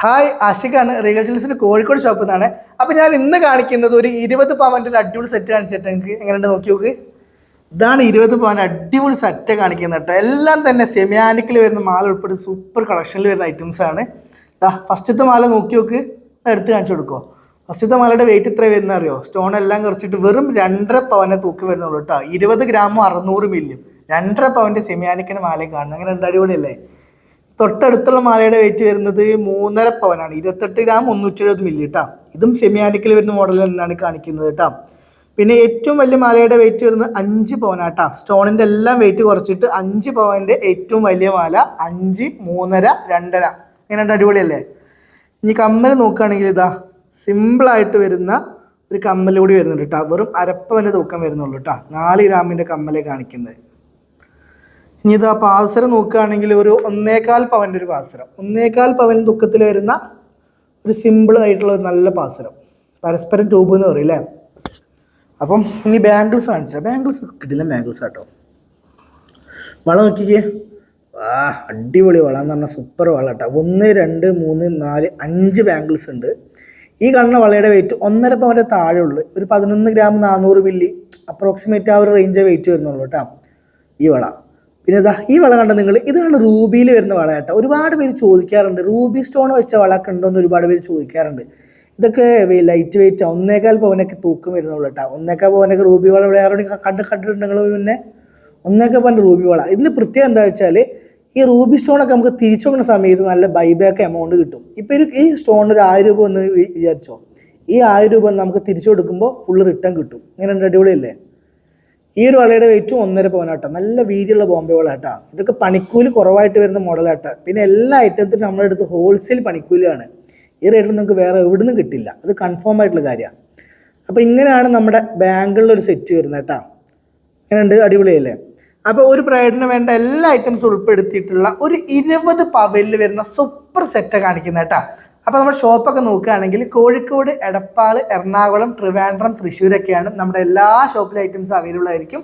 Hi ആഷിഖാണ് റീഗൽ ജ്വൽസിന്റെ കോഴിക്കോട് ഷോപ്പിൽ നിന്നാണ് അപ്പോൾ ഞാൻ ഇന്ന് കാണിക്കുന്നത് ഒരു ഇരുപത് പവന്റെ ഒരു അടിപൊളി സെറ്റ് കാണിച്ചിട്ട് എനിക്ക് എങ്ങനെയുണ്ട് നോക്കി നോക്ക്. ഇതാണ് ഇരുപത് പവൻ അടിപൊളി സെറ്റ് കാണിക്കുന്നത് കേട്ടോ എല്ലാം തന്നെ സെമിയാനിക്കിൽ വരുന്ന മാല ഉൾപ്പെടെ സൂപ്പർ കളക്ഷനിൽ വരുന്ന ഐറ്റംസ് ആണ്. ഫസ്റ്റത്തെ മാല നോക്കി നോക്ക്. എടുത്ത് കാണിച്ചു കൊടുക്കോ ഫസ്റ്റത്തെ മാലയുടെ വെയിറ്റ് എത്ര വരുന്ന അറിയോ? സ്റ്റോൺ എല്ലാം കുറച്ചിട്ട് വെറും രണ്ടര പവനെ തൂക്കി വരുന്നുള്ളൂ കേട്ടോ ഇരുപത് ഗ്രാമും അറുന്നൂറ് മില്ലും രണ്ടര പവന്റെ സെമിയാനിക്കിന് മാല കാണുന്നത്. അങ്ങനെ അടിപൊളിയല്ലേ തൊട്ടടുത്തുള്ള മാലയുടെ വെയിറ്റ് വരുന്നത് മൂന്നര പവനാണ് ഇരുപത്തെട്ട് ഗ്രാം മുന്നൂറ്റി എഴുപത് മില്ലി കേട്ടോ ഇതും സെമിയാനിക്കിൽ വരുന്ന മോഡൽ തന്നെയാണ് കാണിക്കുന്നത് കേട്ടോ. പിന്നെ ഏറ്റവും വലിയ മാലയുടെ വെയിറ്റ് വരുന്നത് അഞ്ച് പവനാട്ടാ സ്റ്റോണിന്റെ എല്ലാം വെയിറ്റ് കുറച്ചിട്ട് അഞ്ച് പവന്റെ ഏറ്റവും വലിയ മാല അഞ്ച് മൂന്നര രണ്ടര. ഇങ്ങനെ അടിപൊളിയല്ലേ? ഇനി കമ്മൽ നോക്കുകയാണെങ്കിൽ ഇതാ സിമ്പിളായിട്ട് വരുന്ന ഒരു കമ്മൽ കൂടി വരുന്നുണ്ട് കേട്ടോ. വെറും അരപ്പവന്റെ തൂക്കം വരുന്നുള്ളൂ കേട്ടോ. നാല് ഗ്രാമിന്റെ കമ്മലേ കാണിക്കുന്നത്. ഇനി ഇത് ആ പാസരം നോക്കുകയാണെങ്കിൽ ഒരു ഒന്നേകാൽ പവന്റെ ഒരു പാസരം. ഒന്നേകാൽ പവൻ ദുഃഖത്തിൽ വരുന്ന ഒരു സിമ്പിൾ ആയിട്ടുള്ള ഒരു നല്ല പാസരം. പരസ്പരം ട്യൂബ് എന്ന് പറയും അല്ലേ? അപ്പം ഇനി ബാംഗിൾസ് കാണിച്ചാൽ ബാംഗിൾസ് കിട്ടില്ല ബാംഗിൾസ് ആട്ടോ. വള നോക്കിക്കേ. ആ അടിപൊളി വള എന്ന് പറഞ്ഞാൽ സൂപ്പർ വള കേട്ടോ ഒന്ന് രണ്ട് മൂന്ന് നാല് അഞ്ച് ബാംഗിൾസ് ഉണ്ട്. ഈ കാണുന്ന വളയുടെ വെയിറ്റ് ഒന്നര പവന്റെ താഴെ ഉള്ളു. ഒരു പതിനൊന്ന് ഗ്രാം നാനൂറ് മില്ലി അപ്രോക്സിമേറ്റ് ആ ഒരു റേഞ്ചേ വെയിറ്റ് വരുന്നുള്ളൂ കേട്ടോ ഈ വള. പിന്നെ ഇതാ ഈ വള കണ്ട നിങ്ങൾ? ഇതാണ് റൂബിയിൽ വരുന്ന വള കേട്ടോ ഒരുപാട് പേര് ചോദിക്കാറുണ്ട്. റൂബി സ്റ്റോൺ വെച്ച വള ഉണ്ടോ എന്ന് ഒരുപാട് പേര് ചോദിക്കാറുണ്ട്. ഇതൊക്കെ ലൈറ്റ് വെയിറ്റ് ഒന്നേക്കാൽ പവനൊക്കെ തൂക്കം വരുന്നുള്ളൂ കേട്ടോ. ഒന്നേക്കാൽ പവനൊക്കെ റൂബി വള വേറെ കണ്ട് കണ്ടിട്ടുണ്ടെങ്കിൽ പിന്നെ ഒന്നേക്കാൽ പവന്റെ റൂബി വള. ഇതിന് പ്രത്യേകം എന്താ വെച്ചാൽ ഈ റൂബി സ്റ്റോണൊക്കെ നമുക്ക് തിരിച്ചു കൊടുക്കുന്ന സമയത്ത് നല്ല ബൈബാക്ക് എമൗണ്ട് കിട്ടും. ഇപ്പോൾ ഈ സ്റ്റോണിന് ഒരു ആയിരം രൂപ എന്ന് വിചാരിച്ചോ? ഈ ആയിരം രൂപ നമുക്ക് തിരിച്ചു കൊടുക്കുമ്പോൾ ഫുള്ള് റിട്ടേൺ കിട്ടും. ഇങ്ങനെ അടിപൊളിയല്ലേ? ഈ ഒരു വളയുടെ വെയിറ്റും ഒന്നര പവനാട്ടോ നല്ല വീതിയുള്ള ബോംബെ വളാട്ടാ ഇതൊക്കെ പണിക്കൂലി കുറവായിട്ട് വരുന്ന മോഡലാട്ടോ പിന്നെ എല്ലാ ഐറ്റത്തിനും നമ്മുടെ അടുത്ത് ഹോൾസെയിൽ പണിക്കൂലിയാണ്. ഈ റേറ്റിൽ നിങ്ങൾക്ക് വേറെ എവിടെ നിന്നും കിട്ടില്ല. അത് കൺഫേം ആയിട്ടുള്ള കാര്യമാണ് അപ്പോൾ ഇങ്ങനെയാണ് നമ്മുടെ ബാങ്കിലുള്ള ഒരു സെറ്റ് വരുന്നത് കേട്ടോ. ഇങ്ങനെയുണ്ട് അടിപൊളിയല്ലേ? അപ്പോൾ ഒരു ബ്രൈഡിന് വേണ്ട എല്ലാ ഐറ്റംസും ഉൾപ്പെടുത്തിയിട്ടുള്ള ഒരു ഇരുപത് പവലിൽ വരുന്ന സൂപ്പർ സെറ്റ് കാണിക്കുന്നത് കേട്ടോ. അപ്പോൾ നമ്മൾ ഷോപ്പൊക്കെ നോക്കുകയാണെങ്കിൽ കോഴിക്കോട് എടപ്പാൾ എറണാകുളം ട്രിവാൻഡ്രം തൃശ്ശൂരൊക്കെയാണ് നമ്മുടെ എല്ലാ ഷോപ്പിലെ ഐറ്റംസ് അവൈലബിൾ ആയിരിക്കും.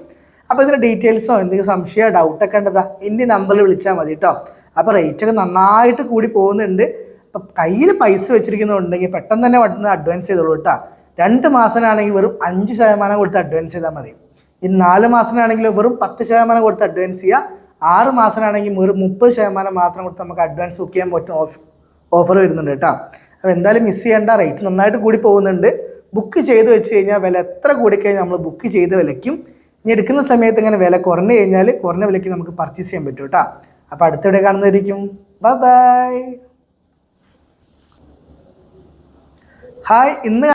അപ്പോൾ ഇതിന്റെ ഡീറ്റെയിൽസോ എന്തെങ്കിലും സംശയമോ ഡൗട്ടൊക്കെ ഉണ്ടതാ ഇനി നമ്പറിൽ വിളിച്ചാൽ മതി കേട്ടോ അപ്പോൾ റേറ്റൊക്കെ നന്നായിട്ട് കൂടി പോകുന്നുണ്ട്. അപ്പം കയ്യിൽ പൈസ വെച്ചിരിക്കുന്നുണ്ടെങ്കിൽ പെട്ടെന്ന് തന്നെ വന്ന് അഡ്വാൻസ് ചെയ്തോളൂ കേട്ടോ രണ്ട് മാസത്തിനാണെങ്കിൽ വെറും അഞ്ച് ശതമാനം കൊടുത്ത് അഡ്വാൻസ് ചെയ്താൽ മതി. ഇനി നാല് മാസത്തിനാണെങ്കിൽ വെറും പത്ത് ശതമാനം കൊടുത്ത് അഡ്വാൻസ് ചെയ്യുക ആറ് മാസത്തിനാണെങ്കിൽ വെറും മുപ്പത് ശതമാനം മാത്രം കൊടുത്ത് നമുക്ക് അഡ്വാൻസ് ബുക്ക് ചെയ്യാൻ പറ്റും. ഓഫ് ഓഫർ വരുന്നുണ്ട് കേട്ടോ. അപ്പോൾ എന്തായാലും മിസ് ചെയ്യേണ്ട റേറ്റ് നന്നായിട്ട് കൂടി പോകുന്നുണ്ട്. ബുക്ക് ചെയ്ത് വെച്ച് കഴിഞ്ഞാൽ വില എത്ര കൂടിക്കഴിഞ്ഞാൽ നമ്മൾ ബുക്ക് ചെയ്ത് വിലയ്ക്കും. ഇനി എടുക്കുന്ന സമയത്ത് ഇങ്ങനെ വില കുറഞ്ഞു കഴിഞ്ഞാൽ കുറഞ്ഞ വിലയ്ക്ക് നമുക്ക് പർച്ചേസ് ചെയ്യാൻ പറ്റും കേട്ടോ. അപ്പോൾ അടുത്തിടെ കാണുന്നതായിരിക്കും. ബൈ ഹായ് ഇന്ന്